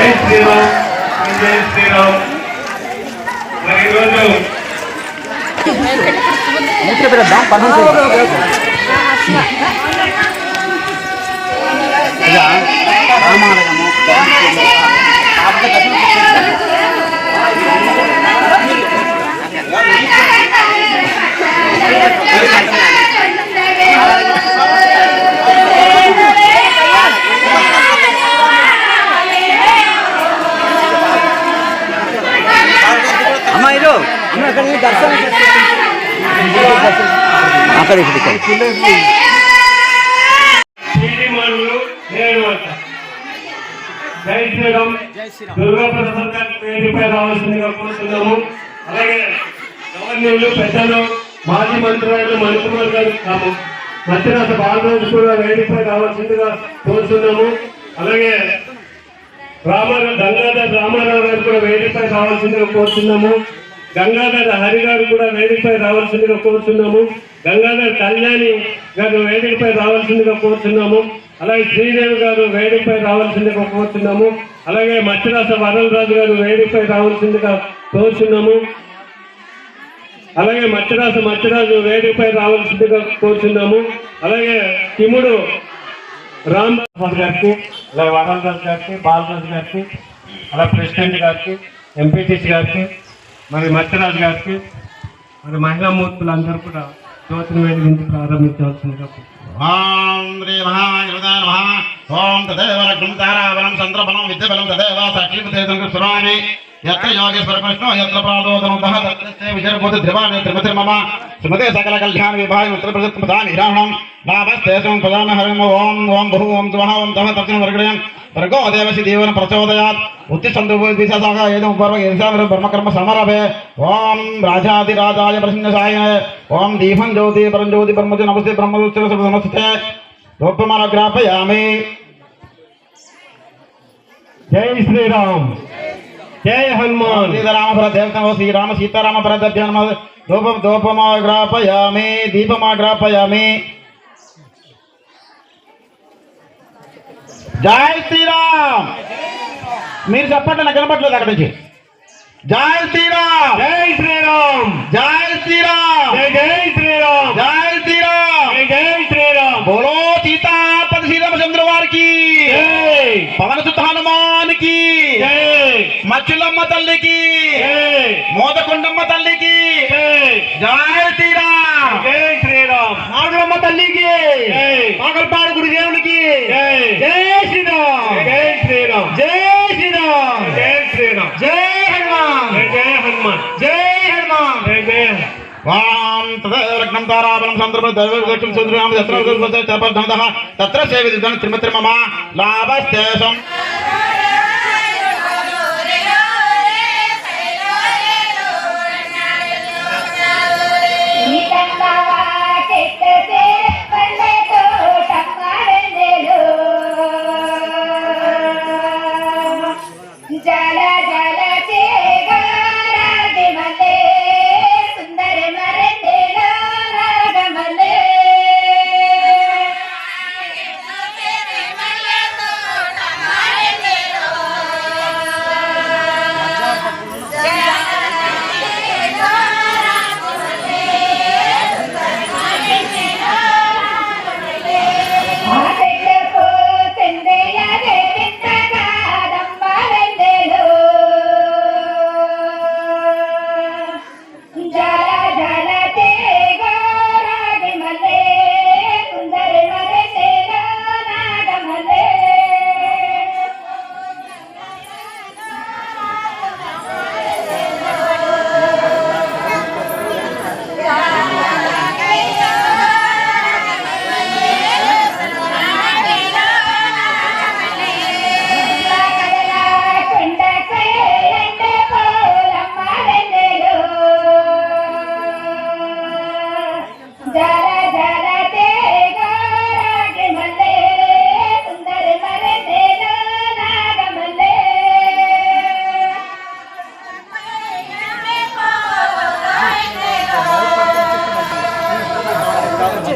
జై శ్రీరామ్ జై శ్రీరామ్ మరి ఈరోజు రామాలయము అక్కడ జై శ్రీరామ్. దుర్గా ప్రసాద్ పేరుపై రావాల్సిందిగా కోరుతున్నాము. అలాగే గవర్నర్లు పెద్దలు మాజీ మంత్రులు మణికుమార్ గారు కాము. మధ్యరాత బాలరాజు కూడా వేదికపై రావాల్సిందిగా కోరుతున్నాము. అలాగే రామారావు గంగాధర్ రామారావు గారు కూడా వేదికపై రావాల్సిందిగా కోరుతున్నాము. గంగాధర్ హరి గారు కూడా వేదికపై రావాల్సిందిగా కోరుతున్నాము గంగాధర్ కళ్యాణి గారు వేదికపై రావాల్సిందిగా కోరుతున్నాము అలాగే శ్రీదేవి గారు వేదికపై రావాల్సిందిగా కోరుతున్నాము అలాగే మత్స్యరాస వరలరాజు గారు వేదికపై రావాల్సిందిగా కోరుతున్నాము అలాగే మత్స్యరాస మత్స్యరాజు వేదికపై రావాల్సిందిగా కోరుతున్నాము అలాగే తిముడు రామ్ గారికి అలాగే వరలరాజు గారికి బాలరాజు గారికి అలా ప్రెసిడెంట్ గారికి ఎంపీటీసీ గారికి మరి మత్స్యరాజు గారికి మరి మహిళా మూర్తులందరూ కూడా జ్యోతిని వేదించి ప్రారంభించవలసిందిగా ఓం శ్రీ మహాయుధాయ నమః. ఓం తదేవ లగ్నం తారాబలం చంద్రబలం విద్యబలం తదేవ సాక్షిపతేతం స్వరామి यत्र योगेश्वरप्रश्नो यत्र प्रालोदनुतः तत्रस्ते विशर्मोति ध्रुवाणे त्रिमतिर्मम श्रीमते सकलकल्याणविभाय मन्त्रप्रदत्तपदानि रावणं नामस्ते त्वं प्रदानहरम् ॐ ॐ बहु ॐ त्वः ॐ तव तर्जनं वर्गणयन् वर्गो देवसि देवन प्रचोदयात् उत्तिष्ठन्तुविशेषाः एतम् उपर्वयेषां ब्रह्मकर्म समरभे ॐ राजाधिराजाय प्रसन्नसाय ॐ दीपं ज्योति परञ्ज्योति ब्रह्मजि नमस्ते ब्रह्मदुच्चर नमस्ते रूपमानुग्रापयामि जय श्रीराम। జ్యోతి పరం జ్యోతి బ్రహ్మజ నమస్తే బ్రహ్మదుశ్చర నమస్తే రూపమాల గ్రాపయామి జై శ్రీరామ్ జై హనుమాన్ శ్రీరామపర దేవత శ్రీరామ సీతారామ పర దర్శన ధూపం ధూపమా గ్రాపయామి దీపమా గ్రాపయామి జై శ్రీరామ్. మీరు చెప్పండి నాకు కనపట్లేదు అక్కడ నుంచి. జై శ్రీరామ్ జై శ్రీరామ్. జై శ్రీరామ్ జై జై శ్రీరామ్ జై శ్రీరామ్ జై జై శ్రీరామ్ బోలో సీతాపతి శ్రీరామచంద్ర వారికి జై పవన సుత హనుమానికి మచ్చులమ్మ తల్లికి మోదకొండమ్మ తల్లికి జై. జై శ్రీరామ్. జై శ్రీరామ్. నాగులమ్మ తల్లికి జై. నాగల్పాడు గురుదేవునికి జై. శ్రీరామ్. జై శ్రీరామ్. జై శ్రీరామ్. జై శ్రీరామ్. జై హనుమాన్. జై హనుమాన్. జై హనుమాన్. జై జై తత్ర సేవితం త్రిమత్రి మమ లాభస్తేషం కాబట్టి